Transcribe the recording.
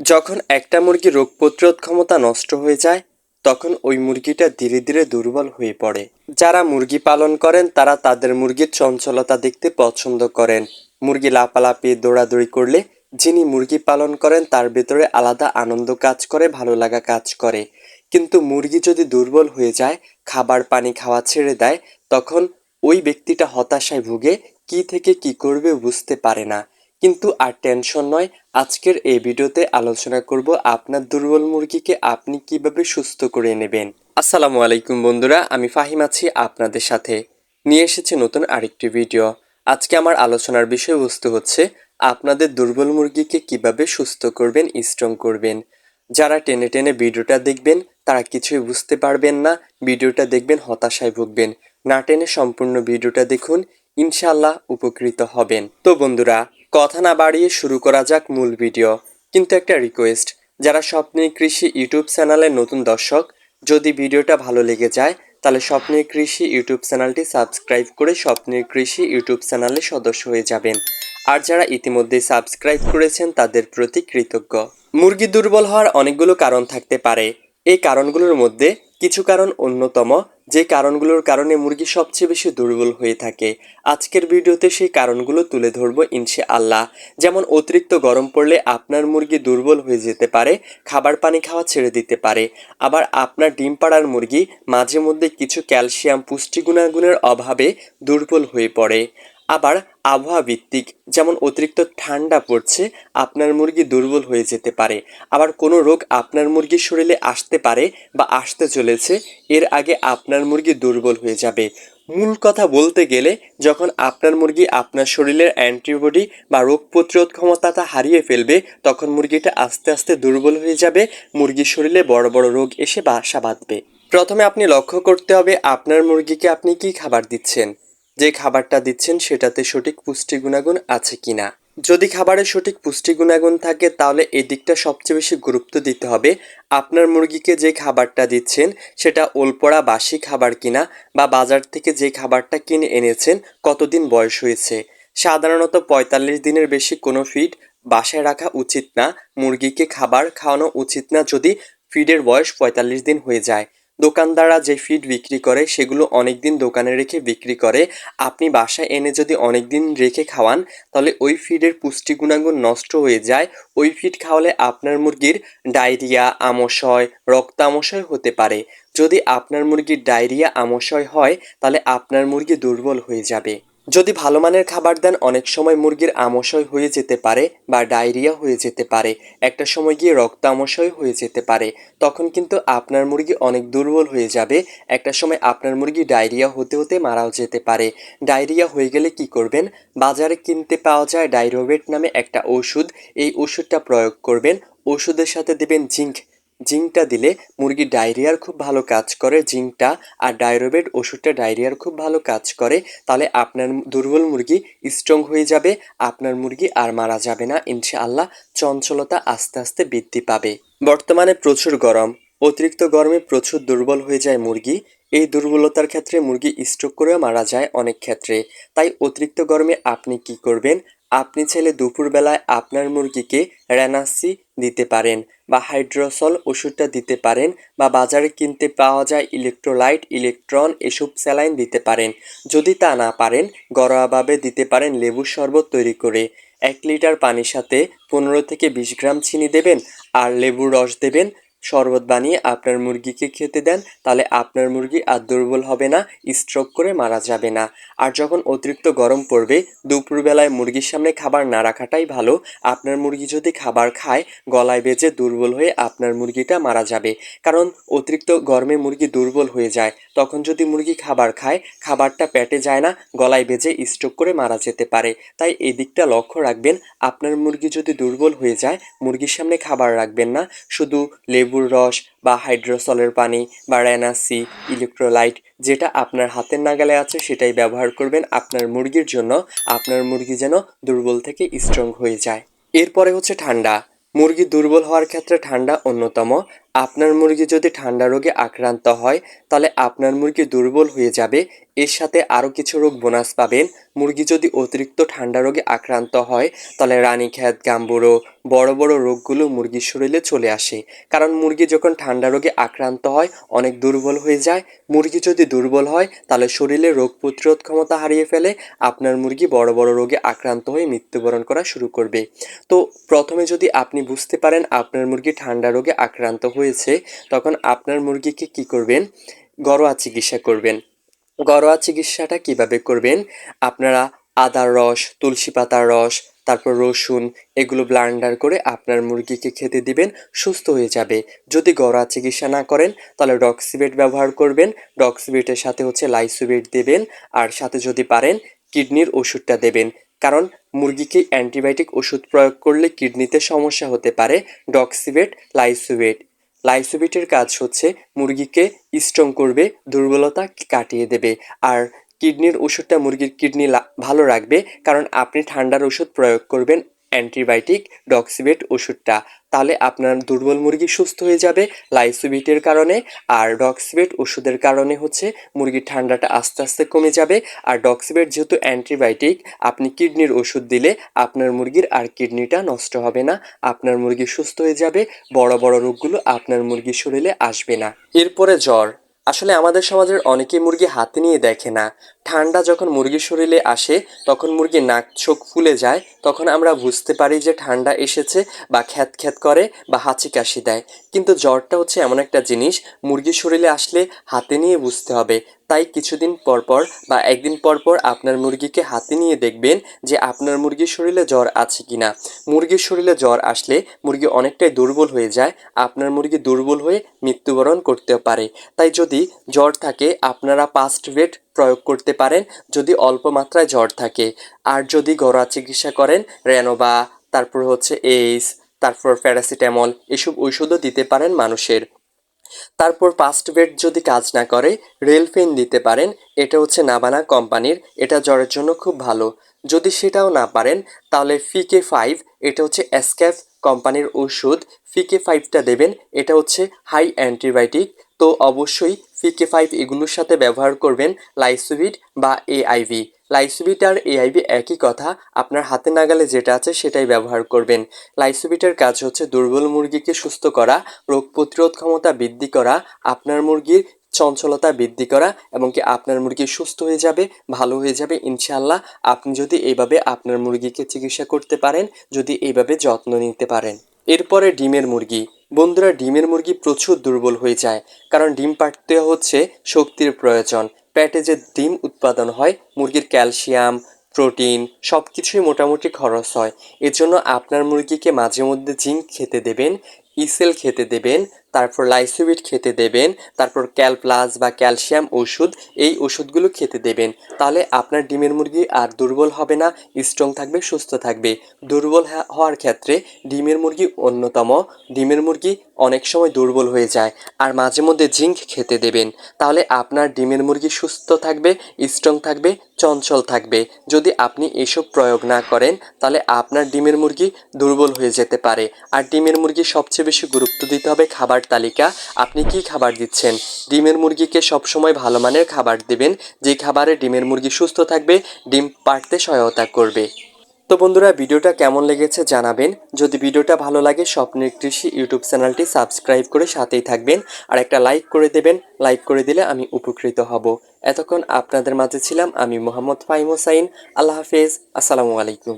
যখন একটা মুরগির রোগ প্রতিরোধ ক্ষমতা নষ্ট হয়ে যায়, তখন ওই মুরগিটা ধীরে ধীরে দুর্বল হয়ে পড়ে। যারা মুরগি পালন করেন, তারা তাদের মুরগির চঞ্চলতা দেখতে পছন্দ করেন। মুরগি লাপালাপি দৌড়াদৌড়ি করলে যিনি মুরগি পালন করেন, তার ভেতরে আলাদা আনন্দ কাজ করে, ভালো লাগা কাজ করে। কিন্তু মুরগি যদি দুর্বল হয়ে যায়, খাবার পানি খাওয়া ছেড়ে দেয়, তখন ওই ব্যক্তিটা হতাশায় ভুগে, কি থেকে কি করবে বুঝতে পারে না। কিন্তু আর টেনশন নয়, আজকের এই ভিডিওতে আলোচনা করব আপনার দুর্বল মুরগিকে আপনি কীভাবে সুস্থ করে নেবেন। আসসালামু আলাইকুম বন্ধুরা, আমি ফাহিম আছি আপনাদের সাথে। নিয়ে এসেছি নতুন আরেকটি ভিডিও। আজকে আমার আলোচনার বিষয়বস্তু হচ্ছে, আপনাদের দুর্বল মুরগিকে কীভাবে সুস্থ করবেন স্ট্রং করবেন। যারা টেনে টেনে ভিডিওটা দেখবেন, তারা কিছুই বুঝতে পারবেন না, ভিডিওটা দেখবেন, হতাশায় ভুগবেন। না টেনে সম্পূর্ণ ভিডিওটা দেখুন ইনশাল্লাহ উপকৃত হবেন। তো বন্ধুরা, কথা না বাড়িয়ে শুরু করা যাক মূল ভিডিও। কিন্তু একটা রিকোয়েস্ট যারা স্বপ্নের কৃষি ইউটিউব চ্যানেলের নতুন দর্শক, যদি ভিডিওটা ভালো লেগে যায়, তাহলে স্বপ্নের কৃষি ইউটিউব চ্যানেলটি সাবস্ক্রাইব করে স্বপ্নের কৃষি ইউটিউব চ্যানেলে সদস্য হয়ে যাবেন। আর যারা ইতিমধ্যে সাবস্ক্রাইব করেছেন, তাদের প্রতি কৃতজ্ঞ। মুরগি দুর্বল হওয়ার অনেকগুলো কারণ থাকতে পারে। এই কারণগুলোর মধ্যে কিছু কারণ অন্যতম। যে কারণগুলোর কারণে মুরগি সবচেয়ে বেশি দুর্বল হয়ে থাকে। আজকের ভিডিওতে সেই কারণগুলো তুলে ধরবো ইনশে আল্লাহ যেমন, অতিরিক্ত গরম পড়লে আপনার মুরগি দুর্বল হয়ে যেতে পারে, খাবার পানি খাওয়া ছেড়ে দিতে পারে। আবার আপনার ডিম পাড়ার মুরগি মাঝে মধ্যে কিছু ক্যালসিয়াম পুষ্টি গুণাগুণের অভাবে দুর্বল হয়ে পড়ে। আবার আবহাওয়া ভিত্তিক যেমন অতিরিক্ত ঠান্ডা পড়ছে, আপনার মুরগি দুর্বল হয়ে যেতে পারে। আবার কোনো রোগ আপনার মুরগির শরীরে আসতে পারে বা আসতে চলেছে, এর আগে আপনার মুরগি দুর্বল হয়ে যাবে। মূল কথা বলতে গেলে, যখন আপনার মুরগি আপনার শরীরের অ্যান্টিবডি বা রোগ প্রতিরোধ ক্ষমতাটা হারিয়ে ফেলবে, তখন মুরগিটা আস্তে আস্তে দুর্বল হয়ে যাবে, মুরগির শরীরে বড় বড় রোগ এসে বাসা বাঁধবে। প্রথমে আপনি লক্ষ্য করতে হবে, আপনার মুরগিকে আপনি কি খাবার দিচ্ছেন? যে খাবারটা দিচ্ছেন সেটাতে সঠিক পুষ্টি গুণাগুণ আছে কিনা। যদি খাবারে সঠিক পুষ্টি গুণাগুণ থাকে, তাহলে এই দিকটা সবচেয়ে বেশি গুরুত্ব দিতে হবে। আপনার মুরগিকে যে খাবারটা দিচ্ছেন, সেটা ওলপড়া বাসি খাবার কিনা বা বাজার থেকে যে খাবারটা কিনে এনেছেন, কতদিন বয়স হয়েছে? সাধারণত পঁয়তাল্লিশ দিনের বেশি কোনো ফিড বাসায় রাখা উচিত না। মুরগিকে খাবার খাওয়ানো উচিত না যদি ফিডের বয়স পঁয়তাল্লিশ দিন হয়ে যায়। দোকানদাররা যে ফিড বিক্রি করে, সেগুলো অনেক দিন দোকানে রেখে বিক্রি করে। আপনি বাসায় এনে যদি অনেক দিন রেখে খাওয়ান, তাহলে ওই ফিডের পুষ্টি গুণাগুণ নষ্ট হয়ে যায়। ওই ফিড খাওয়ালে আপনার মুরগির ডায়রিয়া, আমশয় রক্ত আমশয় হতে পারে। যদি আপনার মুরগির ডায়রিয়া, আমশয় হয়, তাহলে আপনার মুরগি দুর্বল হয়ে যাবে। যদি ভালো মানের খাবার দেন, অনেক সময় মুরগির আমশয় হয়ে যেতে পারে বা ডায়রিয়া হয়ে যেতে পারে। একটা সময় গিয়ে রক্ত আমশয় হয়ে যেতে পারে। তখন কিন্তু আপনার মুরগি অনেক দুর্বল হয়ে যাবে। একটা সময় আপনার মুরগি ডায়রিয়া হতে হতে মারাও যেতে পারে। ডায়রিয়া হয়ে গেলে কি করবেন? বাজারে কিনতে পাওয়া যায় ডাইরোবেট নামে একটা ওষুধ। এই ওষুধটা প্রয়োগ করবেন। ওষুধের সাথে দেবেন জিঙ্ক। জিঙ্কটা দিলে মুরগির ডায়রিয়ার খুব ভালো কাজ করে জিঙ্কটা আর ডায়রোবেট ওষুধটা ডায়রিয়ার খুব ভালো কাজ করে, তাহলে আপনার দুর্বল মুরগি স্ট্রং হয়ে যাবে, আপনার মুরগি আর মারা যাবে না, ইনশাআল্লাহ চঞ্চলতা আস্তে আস্তে বৃদ্ধি পাবে। বর্তমানে প্রচুর গরম, অতিরিক্ত গরমে প্রচুর দুর্বল হয়ে যায় মুরগি, এই দুর্বলতার ক্ষেত্রে মুরগি স্ট্রোক করেও মারা যায় অনেক ক্ষেত্রে, তাই অতিরিক্ত গরমে আপনি কি করবেন? আপনি চাইলে দুপুরবেলায় আপনার মুরগিকে র্যানাসি দিতে পারেন বা হাইড্রোসল ওষুধটা দিতে পারেন বা বাজারে কিনতে পাওয়া যায় ইলেকট্রোলাইট, ইলেকট্রন এসব স্যালাইন দিতে পারেন। যদি তা না পারেন, ঘরোয়াভাবে দিতে পারেন লেবুর শরবত তৈরি করে। এক লিটার পানির সাথে পনেরো থেকে বিশ গ্রাম চিনি দেবেন আর লেবুর রস দেবেন শরবত বানিয়ে আপনার মুরগিকে খেতে দেন, তাহলে আপনার মুরগি আর দুর্বল হবে না স্ট্রোক করে মারা যাবে না। আর যখন অতিরিক্ত গরম পড়বে, দুপুরবেলায় মুরগির সামনে খাবার না রাখাটাই ভালো। আপনার মুরগি যদি খাবার খায়, গলায় বেজে দুর্বল হয়ে আপনার মুরগিটা মারা যাবে। কারণ অতিরিক্ত গরমে মুরগি দুর্বল হয়ে যায়। তখন যদি মুরগি খাবার খায়, খাবারটা পেটে যায় না, গলায় বেজে স্ট্রোক করে মারা যেতে পারে। তাই এই দিকটা লক্ষ্য রাখবেন। আপনার মুরগি যদি দুর্বল হয়ে যায়, মুরগির সামনে খাবার রাখবেন না। শুধু লেবুর রস বা হাইড্রোসলের পানি বা র্যানাসি ইলেকট্রোলাইট যেটা আপনার হাতের নাগালে আছে সেটাই ব্যবহার করবেন আপনার মুরগির জন্য। আপনার মুরগি যেন দুর্বল থেকে স্ট্রং হয়ে যায়। এরপরে হচ্ছে ঠান্ডা। মুরগি দুর্বল হওয়ার ক্ষেত্রে ঠান্ডা অন্যতম। আপনার মুরগি যদি ঠান্ডা রোগে আক্রান্ত হয়, তাহলে আপনার মুরগি দুর্বল হয়ে যাবে। এর সাথে আরও কিছু রোগ বোনাস পাবেন। মুরগি যদি অতিরিক্ত ঠান্ডা রোগে আক্রান্ত হয়, তাহলে রানীক্ষেত, গাম্বুরো, বড় বড় রোগগুলো মুরগির শরীরে চলে আসে। কারণ মুরগি যখন ঠান্ডা রোগে আক্রান্ত হয়, অনেক দুর্বল হয়ে যায়। মুরগি যদি দুর্বল হয়, তাহলে শরীরে রোগ প্রতিরোধ ক্ষমতা হারিয়ে ফেলে আপনার মুরগি বড় বড় রোগে আক্রান্ত হয়ে মৃত্যুবরণ করা শুরু করবে। তো প্রথমে যদি আপনি বুঝতে পারেন আপনার মুরগি ঠান্ডা রোগে আক্রান্ত হয়েছে, তখন আপনার মুরগিকে কি করবেন? ঘরোয়া চিকিৎসা করবেন। ঘরোয়া চিকিৎসাটা কীভাবে করবেন? আপনারা আদার রস, তুলসী পাতার রস, তারপর রসুন, এগুলো ব্লান্ডার করে আপনার মুরগিকে খেতে দিবেন, সুস্থ হয়ে যাবে। যদি ঘরোয়া চিকিৎসা না করেন, তাহলে ডক্সিবেট ব্যবহার করবেন। ডক্সিবেটের সাথে হচ্ছে লাইসোবেট দেবেন। আর সাথে যদি পারেন, কিডনির ওষুধটা দেবেন। কারণ মুরগিকে অ্যান্টিবায়োটিক ওষুধ প্রয়োগ করলে কিডনিতে সমস্যা হতে পারে। ডক্সিবেট লাইসোবেট। লাইসোবিটের কাজ হচ্ছে মুরগিকে স্ট্রং করবে, দুর্বলতা কাটিয়ে দেবে। আর কিডনির ওষুধটা মুরগির কিডনি ভালো রাখবে, কারণ আপনি ঠান্ডার ওষুধ প্রয়োগ করবেন অ্যান্টিবায়োটিক, ডক্সিবেট ওষুধটা। তাহলে আপনার দুর্বল মুরগি সুস্থ হয়ে যাবে লাইসোবিটের কারণে আর ডক্সিবেট ওষুধের কারণে হচ্ছে মুরগির ঠান্ডাটা আস্তে আস্তে কমে যাবে। আর ডক্সিবেট যেহেতু অ্যান্টিবায়োটিক, আপনি কিডনির ওষুধ দিলে আপনার মুরগির আর কিডনিটা নষ্ট হবে না, আপনার মুরগি সুস্থ হয়ে যাবে, বড় বড় রোগগুলো আপনার মুরগির শরীরে আসবে না। এরপরে জ্বর। আসলে আমাদের সমাজের অনেকেই মুরগি হাতে নিয়ে দেখে না। ঠান্ডা যখন মুরগির শরীরে আসে, তখন মুরগির নাক, চোখ ফুলে যায়, তখন আমরা বুঝতে পারি যে ঠান্ডা এসেছে বা খ্যাত খ্যাত করে বা হাঁচি কাশি দেয়। কিন্তু জ্বরটা হচ্ছে এমন একটা জিনিস, মুরগির শরীরে আসলে হাতে নিয়ে বুঝতে হবে। তাই কিছুদিন পর পর বা একদিন পর পর আপনার মুরগিকে হাতে নিয়ে দেখবেন যে আপনার মুরগির শরীরে জ্বর আছে কিনা। মুরগির শরীরে জ্বর আসলে মুরগি অনেকটাই দুর্বল হয়ে যায়, আপনার মুরগি দুর্বল হয়ে মৃত্যুবরণ করতে পারে। তাই যদি জ্বর থাকে, আপনারা পাস্ট ভেট প্রয়োগ করতে পারেন যদি অল্প মাত্রায় জ্বর থাকে। আর যদি ঘরোয়া চিকিৎসা করেন, রেনোভা, তারপর হচ্ছে এইস তারপর প্যারাসিটামল, এসব ঔষধও দিতে পারেন মানুষের। তারপর পাস্ট বেড যদি কাজ না করে, রেলফেন দিতে পারেন, এটা হচ্ছে নাবানা কোম্পানির, এটা জ্বরের জন্য খুব ভালো। যদি সেটাও না পারেন, তাহলে ফিকে ফাইভ, এটা হচ্ছে এসক্যাফ কোম্পানির ওষুধ ফিকে ফাইভটা দেবেন, এটা হচ্ছে হাই অ্যান্টিবায়োটিক তো অবশ্যই ফিকে ফাইভ এগুলোর সাথে ব্যবহার করবেন লাইসোভিড বা এআইভি লাইসোভিট আর এআইভি একই কথা, আপনার হাতে নাগালে যেটা আছে সেটাই ব্যবহার করবেন। লাইসোভিটের কাজ হচ্ছে দুর্বল মুরগিকে সুস্থ করা, রোগ প্রতিরোধ ক্ষমতা বৃদ্ধি করা, আপনার মুরগির চঞ্চলতা বৃদ্ধি করা, এবং কি আপনার মুরগি সুস্থ হয়ে যাবে, ভালো হয়ে যাবে ইনশাল্লাহ আপনি যদি এইভাবে আপনার মুরগিকে চিকিৎসা করতে পারেন, যদি এইভাবে যত্ন নিতে পারেন। এরপরে ডিমের মুরগি। বন্ধুরা, ডিমের মুরগি প্রচুর দুর্বল হয়ে যায়, কারণ ডিম পাড়তে হচ্ছে শক্তির প্রয়োজন। প্যাটে যে ডিম উৎপাদন হয়, মুরগির ক্যালসিয়াম, প্রোটিন সব কিছুই মোটামুটি খরচ হয়। এজন্য জন্য আপনার মুরগিকে মাঝে মধ্যে জিঙ্ক খেতে দেবেন, ইসেল খেতে দেবেন তারপর লাইসোবিট খেতে দেবেন, তারপর ক্যালপ্লাস বা ক্যালসিয়াম ওষুধ, এই ওষুধগুলো খেতে দেবেন। তাহলে আপনার ডিমের মুরগি আর দুর্বল হবে না স্ট্রং থাকবে, সুস্থ থাকবে। দুর্বল হওয়ার ক্ষেত্রে ডিমের মুরগি অন্যতম। ডিমের মুরগি অনেক সময় দুর্বল হয়ে যায় আর মাঝে মধ্যে জিঙ্ক খেতে দেবেন। তাহলে আপনার ডিমের মুরগি সুস্থ থাকবে স্ট্রং থাকবে, চঞ্চল থাকবে। যদি আপনি এসব প্রয়োগ না করেন, তাহলে আপনার ডিমের মুরগি দুর্বল হয়ে যেতে পারে। আর ডিমের মুরগি সবচেয়ে বেশি গুরুত্ব দিতে হবে খাবার তালিকা। আপনি কি খাবার দিচ্ছেন? ডিমের মুরগিকে সবসময় ভালো মানের খাবার দেবেন। যে খাবারে ডিমের মুরগি সুস্থ থাকবে, ডিম পাড়তে সহায়তা করবে। তো বন্ধুরা, ভিডিওটা কেমন লেগেছে জানাবেন। যদি ভিডিওটা ভালো লাগে, স্বপ্নের কৃষি ইউটিউব চ্যানেলটি সাবস্ক্রাইব করে সাথেই থাকবেন। আর একটা লাইক করে দেবেন। লাইক করে দিলে আমি উপকৃত হব। এতক্ষণ আপনাদের মাঝে ছিলাম আমি মোহাম্মদ ফাইম হোসাইন। আল্লাহ হাফেজ। আসসালামু আলাইকুম।